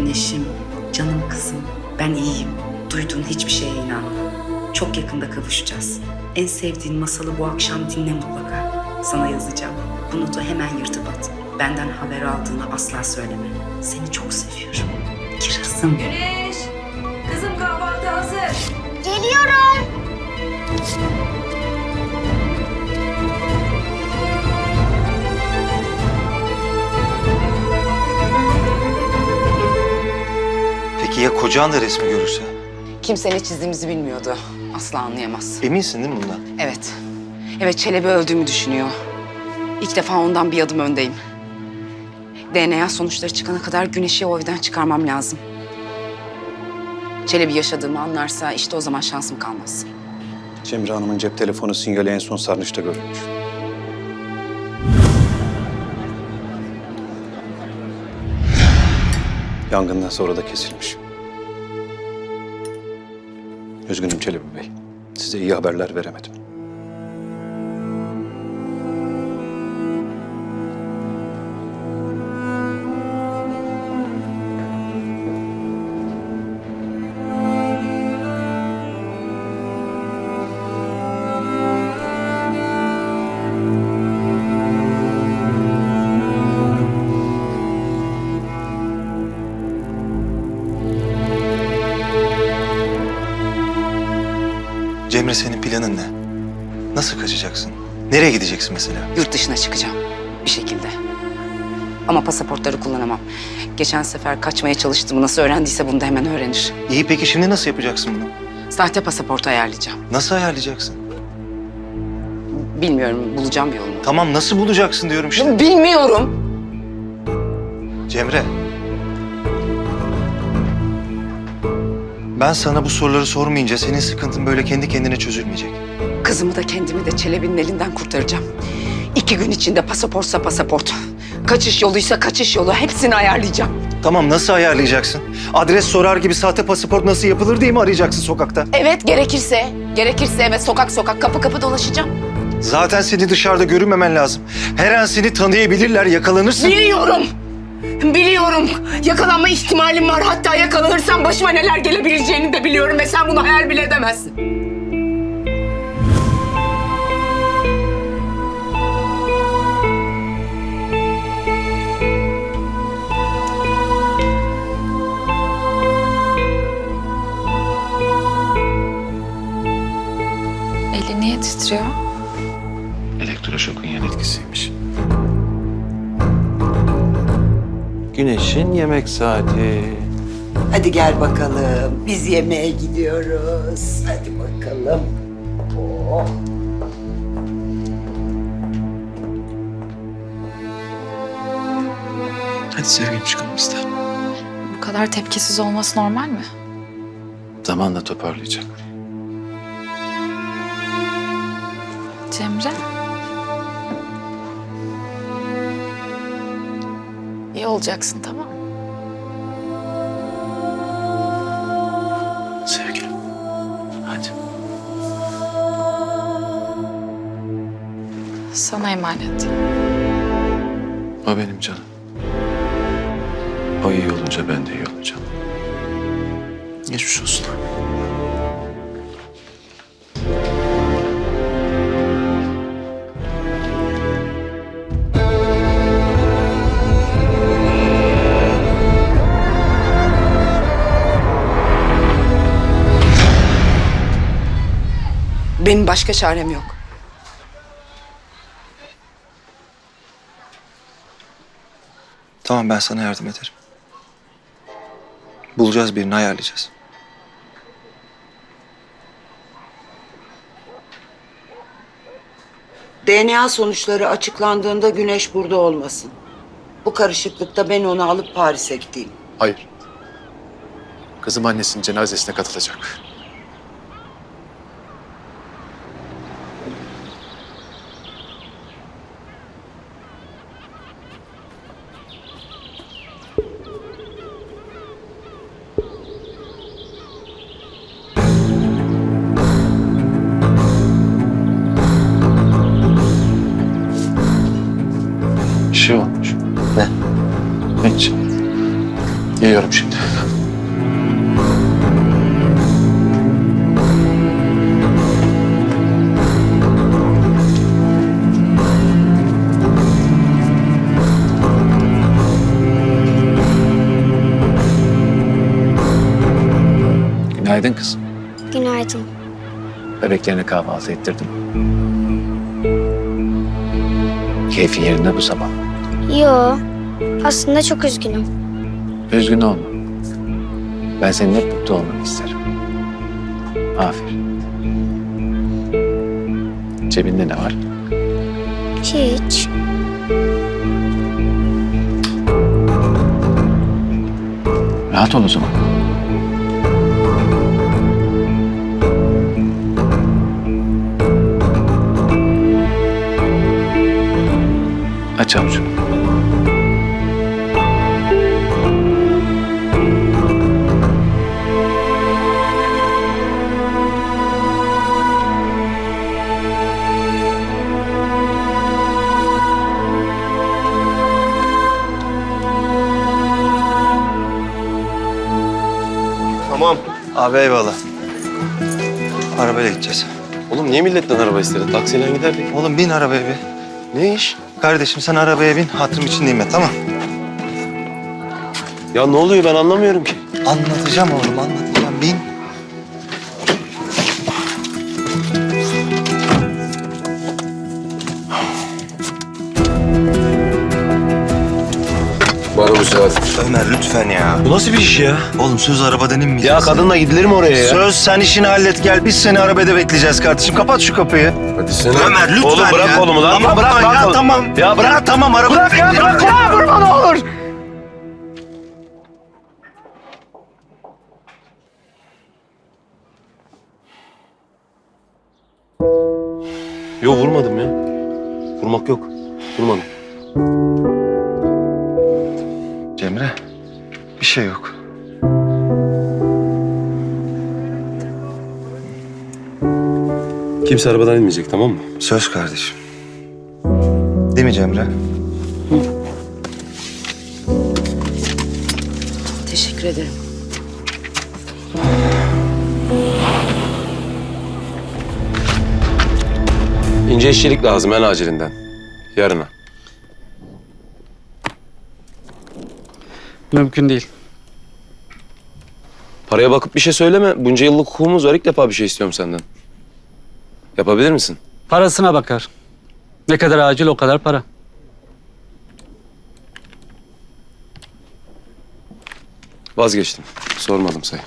Güneşim, canım kızım, ben iyiyim. Duyduğun hiçbir şeye inanma. Çok yakında kavuşacağız. En sevdiğin masalı bu akşam dinle mutlaka. Sana yazacağım. Bu notu hemen yırtıp at. Benden haber aldığını asla söyleme. Seni çok seviyorum. Kirazım. Güneş! Kızım kahvaltı hazır. Geliyorum. Peki ya kocan da resmi görürse? Kimse ne çizdiğimizi bilmiyordu. Asla anlayamaz. Eminsin değil mi bundan? Evet. Evet Çelebi öldüğümü düşünüyor. İlk defa ondan bir adım öndeyim. DNA sonuçları çıkana kadar Güneş'i o evden çıkarmam lazım. Çelebi yaşadığımı anlarsa işte o zaman şansım kalmaz. Cemre Hanım'ın cep telefonu sinyali en son sarnıçta görülmüş. Yangından sonra da kesilmiş. Üzgünüm Çelebi Bey. Size iyi haberler veremedim. Cemre senin planın ne? Nasıl kaçacaksın? Nereye gideceksin mesela? Yurt dışına çıkacağım bir şekilde. Ama pasaportları kullanamam. Geçen sefer kaçmaya çalıştığımı nasıl öğrendiyse bunu da hemen öğrenir. İyi peki şimdi nasıl yapacaksın bunu? Sahte pasaport ayarlayacağım. Nasıl ayarlayacaksın? Bilmiyorum, bulacağım bir yolunu. Tamam nasıl bulacaksın diyorum işte. Bilmiyorum. Cemre. Ben sana bu soruları sormayınca senin sıkıntın böyle kendi kendine çözülmeyecek. Kızımı da kendimi de Çelebi'nin elinden kurtaracağım. İki gün içinde pasaportsa pasaport. Kaçış yoluysa kaçış yolu. Hepsini ayarlayacağım. Tamam nasıl ayarlayacaksın? Adres sorar gibi sahte pasaport nasıl yapılır diye mi arayacaksın sokakta? Evet gerekirse, gerekirse evet sokak sokak kapı kapı dolaşacağım. Zaten seni dışarıda görünmemen lazım. Her an seni tanıyabilirler, yakalanırsın. Biliyorum. Biliyorum. Yakalanma ihtimalim var. Hatta yakalanırsam başıma neler gelebileceğini de biliyorum ve sen bunu hayal bile edemezsin. Eli niye titriyor? Elektroşokun yan etkisiymiş. Güneşin yemek saati. Hadi gel bakalım. Biz yemeğe gidiyoruz. Hadi bakalım. Oh. Hadi sevgilim çıkalım biz de. Bu kadar tepkisiz olması normal mi? Zamanla toparlayacak. Cemre? İyi olacaksın tamam mı? Sevgilim. Hadi. Sana emanet. O benim canım. O iyi olunca ben de iyi olacağım. Geçmiş olsun. Benim başka çarem yok. Tamam ben sana yardım ederim. Bulacağız birini ayarlayacağız. DNA sonuçları açıklandığında Güneş burada olmasın. Bu karışıklıkta ben onu alıp Paris'e gideyim. Hayır. Kızım annesinin cenazesine katılacak. Geliyorum şimdi. Günaydın kızım. Günaydın. Bebeklerine kahvaltı ettirdim. Keyfin yerinde bu sabah. Yo, aslında çok üzgünüm. Üzgün olma. Ben senin hep mutlu olmanı isterim. Aferin. Cebinde ne var? Hiç. Rahat ol o zaman. Aç avucunu. Abi eyvallah. Arabayla gideceğiz. Oğlum niye milletten araba istedin? Taksiyle giderdik. Oğlum bin arabaya bir. Ne iş? Kardeşim sen arabaya bin, hatırım için değil mi? Tamam. Ya ne oluyor ben anlamıyorum ki. Anlatacağım oğlum, anlatacağım. Ömer lütfen ya. Bu nasıl bir iş ya? Oğlum söz arabadan inmeyeceğiz. Ya kadınla gidilir mi oraya ya? Söz sen işini hallet gel. Biz seni arabada bekleyeceğiz kardeşim. Kapat şu kapıyı. Hadi sen. Ömer lütfen Oğlum bırak ya. kolumu lan. Tamam, bırak ya, lan. tamam. Ya bırak. Ya tamam araba. Bırak ya bırak ya vurma ne olur. Yok vurmadım ya. Vurmak yok. Vurmadım. Cemre bir şey yok. Kimse arabadan inmeyecek tamam mı? Söz kardeşim. Değil mi Cemre? Teşekkür ederim. İnce işçilik lazım en acilinden. Yarına. Mümkün değil. Paraya bakıp bir şey söyleme. Bunca yıllık hukukumuz var. İlk defa bir şey istiyorum senden. Yapabilir misin? Parasına bakar. Ne kadar acil o kadar para. Vazgeçtim. Sormadım say.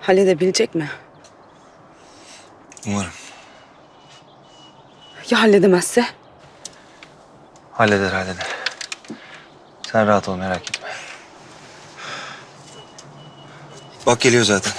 Halledebilecek mi? Umarım. Ya halledemezse? Halleder halleder. Sen rahat ol merak etme. Bak geliyor zaten.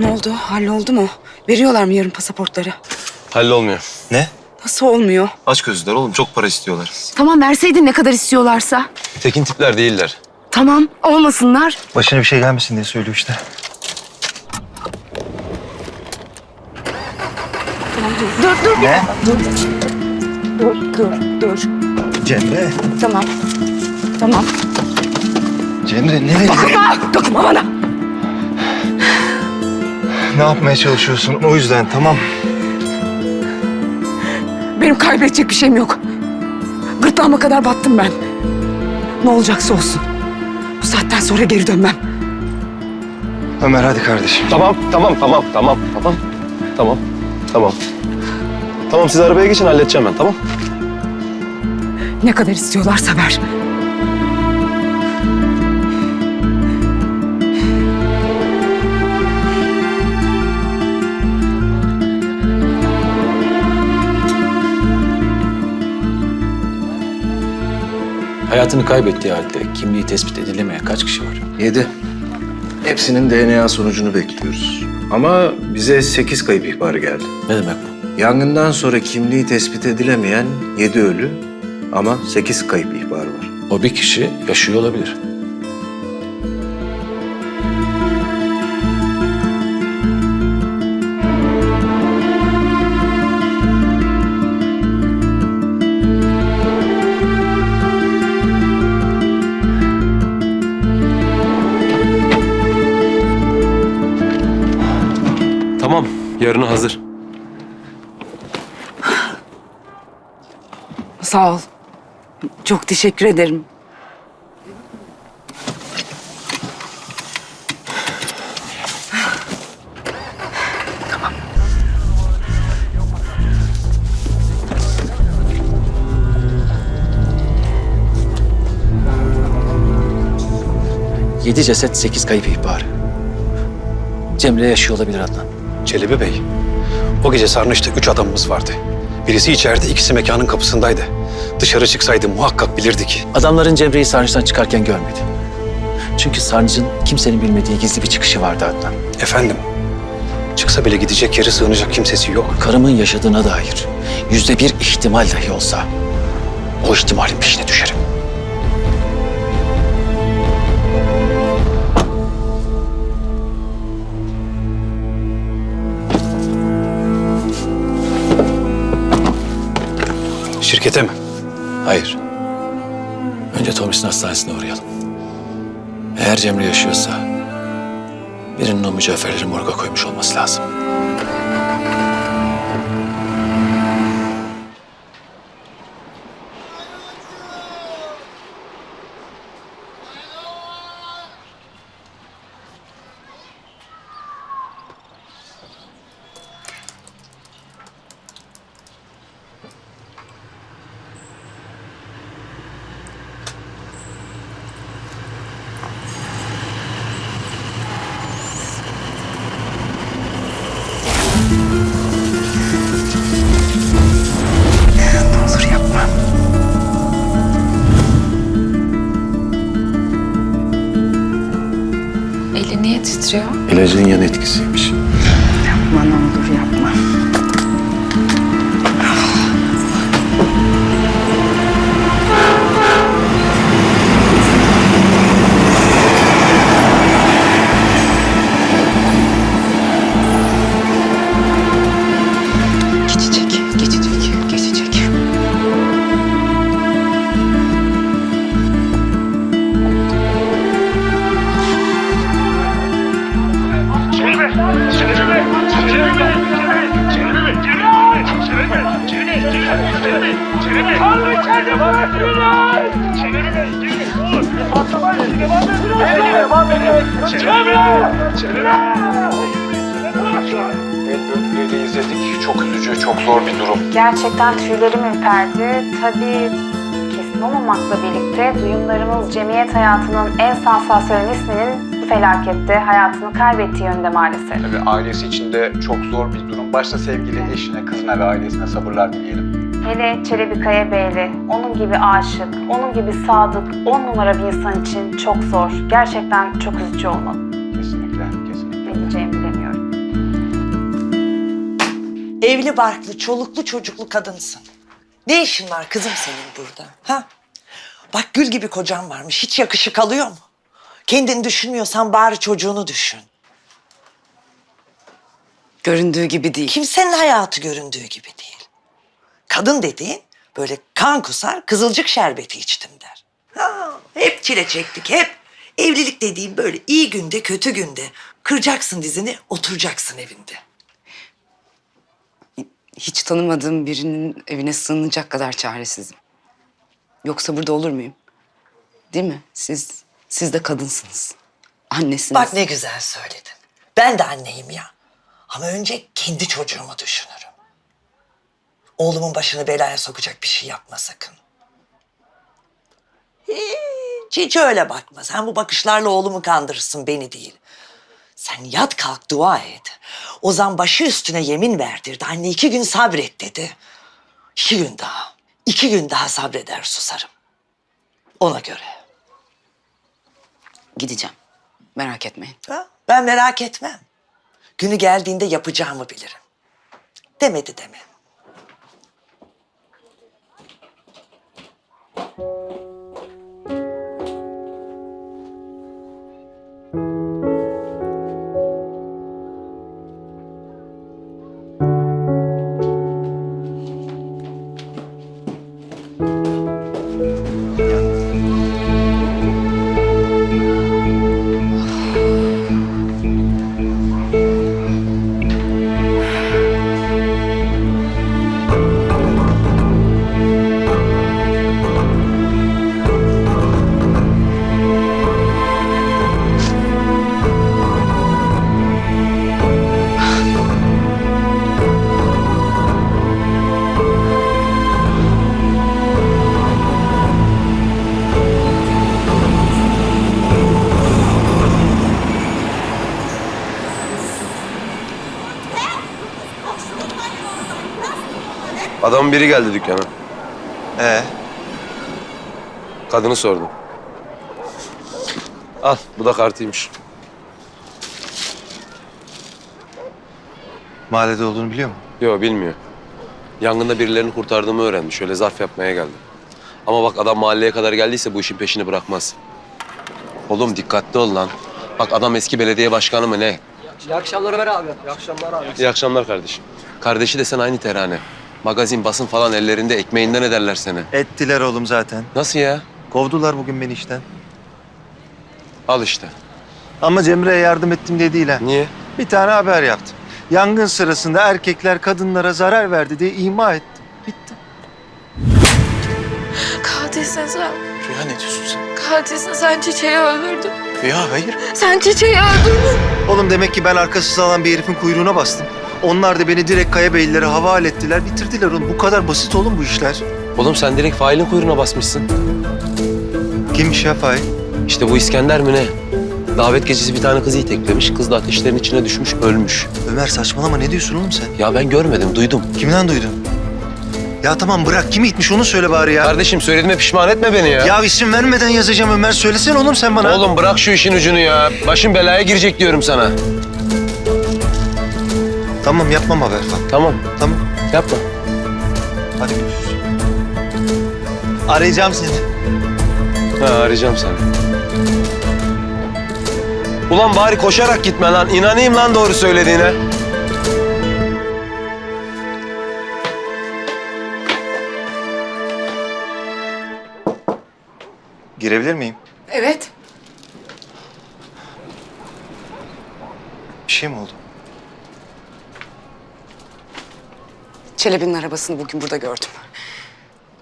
Ne oldu? Halloldu mu? Veriyorlar mı yarın pasaportları? Hallolmuyor. Ne? Nasıl olmuyor? Aç gözlüler oğlum çok para istiyorlar. Tamam verseydin ne kadar istiyorlarsa. Tekin tipler değiller. Tamam olmasınlar. Başına bir şey gelmesin diye söylüyor işte. Dur dur Ne? dur dur dur. Cemre. Tamam. Tamam. Cemre nereye? Dokunma! Dokunma bana! ne yapmaya çalışıyorsun? O yüzden tamam. Benim kaybedecek bir şeyim yok. Gırtlağıma kadar battım ben. Ne olacaksa olsun. Bu saatten sonra geri dönmem. Ömer hadi kardeşim. Tamam, tamam, tamam, tamam, tamam. Tamam, tamam. Tamam siz arabaya geçin halledeceğim ben tamam. Ne kadar istiyorlarsa ver. Hayatını kaybettiği halde kimliği tespit edilemeyen kaç kişi var? Yedi. Hepsinin DNA sonucunu bekliyoruz. Ama bize sekiz kayıp ihbarı geldi. Ne demek bu? Yangından sonra kimliği tespit edilemeyen yedi ölü ama sekiz kayıp ihbarı var. O bir kişi yaşıyor olabilir. Tamam, yarına hazır. Sağ ol. Çok teşekkür ederim. Yedi ceset, sekiz kayıp ihbarı. Cemre yaşıyor olabilir Adnan. Çelebi Bey, o gece sarnıçta üç adamımız vardı. Birisi içeride, ikisi mekanın kapısındaydı. Dışarı çıksaydı muhakkak bilirdik. Adamların Cemre'yi sarnıçtan çıkarken görmedi. Çünkü sarnıcın kimsenin bilmediği gizli bir çıkışı vardı Adnan. Efendim, çıksa bile gidecek yeri sığınacak kimsesi yok. Karımın yaşadığına dair yüzde bir ihtimal dahi olsa o ihtimalin peşine düşerim. Şirkete mi? Hayır. Önce Tomis'in hastanesine uğrayalım. Eğer Cemre yaşıyorsa birinin o mücevherleri morga koymuş olması lazım. Titriyor? İlacın yan etkisiymiş. Yapma ne izledik. Çok üzücü, çok zor bir durum. Gerçekten tüylerim ürperdi. Tabii kesin olmamakla birlikte duyumlarımız cemiyet hayatının en sansasyonel isminin felakette hayatını kaybettiği yönde maalesef. Tabii ailesi için de çok zor bir durum. Başta sevgili eşine, kızına ve ailesine sabırlar dileyelim. Hele Çelebi Kaya Beyli, onun gibi aşık, onun gibi sadık, on numara bir insan için çok zor. Gerçekten çok üzücü olmalı. Kesinlikle, kesinlikle. Ne diyeceğimi bilemiyorum. Evli barklı, çoluklu çocuklu kadınsın. Ne işin var kızım senin burada? Ha? Bak gül gibi kocan varmış. Hiç yakışık alıyor mu? Kendini düşünmüyorsan bari çocuğunu düşün. Göründüğü gibi değil. Kimsenin hayatı göründüğü gibi değil. Kadın dediğin böyle kan kusar, kızılcık şerbeti içtim der. Ha, hep çile çektik, hep. Evlilik dediğin böyle iyi günde, kötü günde. Kıracaksın dizini, oturacaksın evinde. Hiç tanımadığım birinin evine sığınacak kadar çaresizim. Yoksa burada olur muyum? Değil mi? Siz, siz de kadınsınız. Annesiniz. Bak ne güzel söyledin. Ben de anneyim ya. Ama önce kendi çocuğumu düşünürüm. Oğlumun başını belaya sokacak bir şey yapma sakın. Hiç, hiç öyle bakma. Sen bu bakışlarla oğlumu kandırırsın beni değil. Sen yat kalk dua et. Ozan başı üstüne yemin verdirdi. Anne iki gün sabret dedi. İki gün daha. iki gün daha sabreder susarım. Ona göre. Gideceğim. Merak etmeyin. Ha? Ben merak etmem. Günü geldiğinde yapacağımı bilirim. Demedi deme. Thank you. Adamın biri geldi dükkana. Ee, Kadını sordum. Al bu da kartıymış. mahallede olduğunu biliyor mu? Yok bilmiyor. Yangında birilerini kurtardığımı öğrendi. Şöyle zarf yapmaya geldi. Ama bak adam mahalleye kadar geldiyse bu işin peşini bırakmaz. Oğlum dikkatli ol lan. Bak adam eski belediye başkanı mı ne? İyi akşamlar Ömer abi. İyi akşamlar abi. İyi akşamlar kardeşim. Kardeşi de sen aynı terane. Magazin, basın falan ellerinde ekmeğinden ederler seni. Ettiler oğlum zaten. Nasıl ya? Kovdular bugün beni işten. Al işte. Ama Cemre'ye yardım ettim diye değil ha. Niye? Bir tane haber yaptım. Yangın sırasında erkekler kadınlara zarar verdi diye ima ettim. Bitti. Katilsin sen. Rüya ne diyorsun sen? Katilsin sen çiçeği öldürdün. Rüya hayır. Sen çiçeği öldürdün. Oğlum demek ki ben arkası sağlam bir herifin kuyruğuna bastım. Onlar da beni direkt Kaya Beylilere havale ettiler, bitirdiler oğlum. Bu kadar basit oğlum bu işler. Oğlum sen direkt failin kuyruğuna basmışsın. Kimmiş ya Faik? İşte bu İskender mi ne? Davet gecesi bir tane kızı iteklemiş. Kız da ateşlerin içine düşmüş, ölmüş. Ömer saçmalama ne diyorsun oğlum sen? Ya ben görmedim, duydum. Kimden duydun? Ya tamam bırak kimi itmiş onu söyle bari ya. Kardeşim söylediğime pişman etme beni ya. Ya isim vermeden yazacağım Ömer. Söylesene oğlum sen bana. Oğlum bırak şu işin ucunu ya. Başın belaya girecek diyorum sana. Tamam yapmam haber falan. Tamam, Tamam. yapma. Hadi görüşürüz. Arayacağım seni. Ha, arayacağım seni. Ulan bari koşarak gitme lan. İnanayım lan doğru söylediğine. Girebilir miyim? Evet. Bir şey mi oldu? Çelebi'nin arabasını bugün burada gördüm.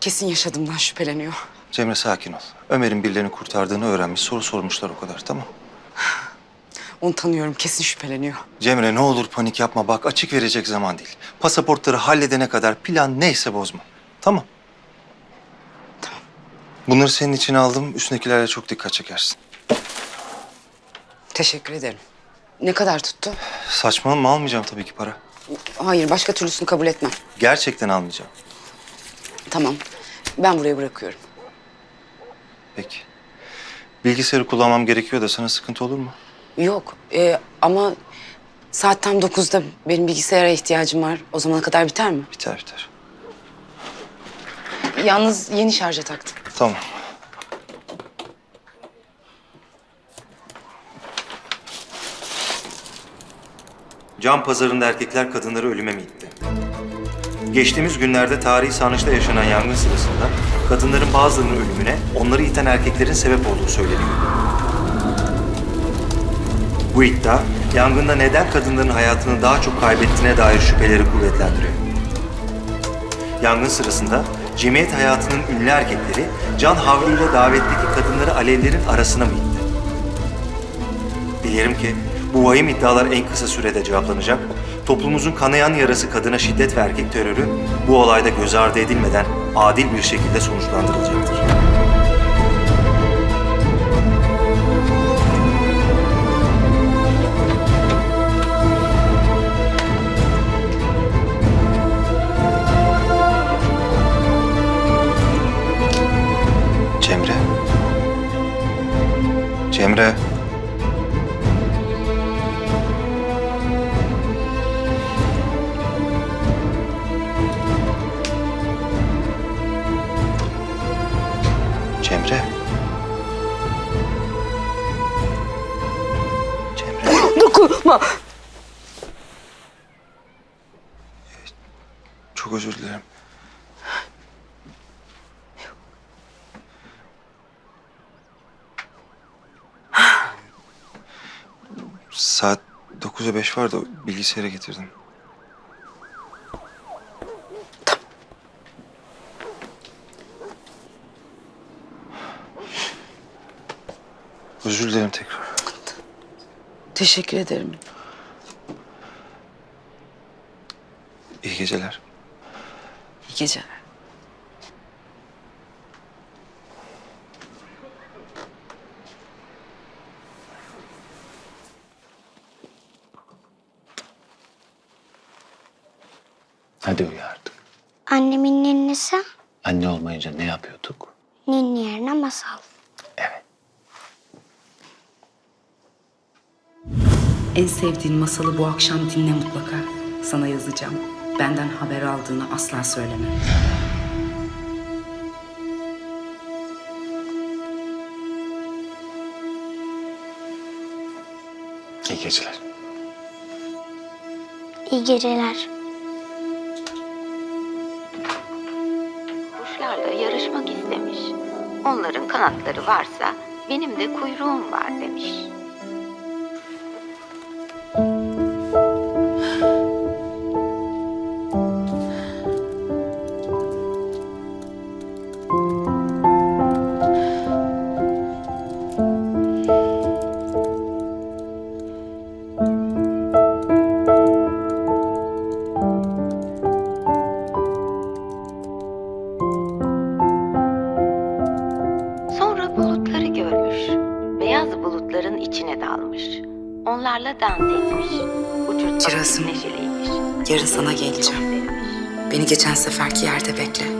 Kesin yaşadığımdan şüpheleniyor. Cemre sakin ol. Ömer'in birilerini kurtardığını öğrenmiş. Soru sormuşlar o kadar tamam. Onu tanıyorum kesin şüpheleniyor. Cemre ne olur panik yapma. Bak açık verecek zaman değil. Pasaportları halledene kadar plan neyse bozma. Tamam. Tamam. Bunları senin için aldım. Üstündekilerle çok dikkat çekersin. Teşekkür ederim. Ne kadar tuttu? Saçmalama almayacağım tabii ki para. Hayır başka türlüsünü kabul etmem. Gerçekten almayacağım. Tamam. Ben buraya bırakıyorum. Peki. Bilgisayarı kullanmam gerekiyor da sana sıkıntı olur mu? Yok e, ama saat tam dokuzda benim bilgisayara ihtiyacım var. O zamana kadar biter mi? Biter biter. Yalnız yeni şarja taktım. Tamam. Can pazarında erkekler kadınları ölüme mi itti? Geçtiğimiz günlerde tarihi sarnıçta yaşanan yangın sırasında kadınların bazılarının ölümüne onları iten erkeklerin sebep olduğu söyleniyor. Bu iddia yangında neden kadınların hayatını daha çok kaybettiğine dair şüpheleri kuvvetlendiriyor. Yangın sırasında cemiyet hayatının ünlü erkekleri can havliyle davetteki kadınları alevlerin arasına mı itti? Dilerim ki bu vahim iddialar en kısa sürede cevaplanacak. Toplumumuzun kanayan yarası kadına şiddet ve erkek terörü bu olayda göz ardı edilmeden adil bir şekilde sonuçlandırılacaktır. Cemre. Cemre. Dokunma. Çok özür dilerim. Saat 9'a 5 var da bilgisayara getirdim. Özür dilerim tekrar. Teşekkür ederim. İyi geceler. İyi geceler. Hadi uyu artık. Annemin ninnisi, Anne olmayınca ne yapıyorduk? ninni yerine masal. En sevdiğin masalı bu akşam dinle mutlaka. Sana yazacağım. Benden haber aldığını asla söyleme. İyi geceler. İyi geceler. Kuşlarla yarışmak istemiş. Onların kanatları varsa benim de kuyruğum var demiş. Geçen seferki yerde bekle.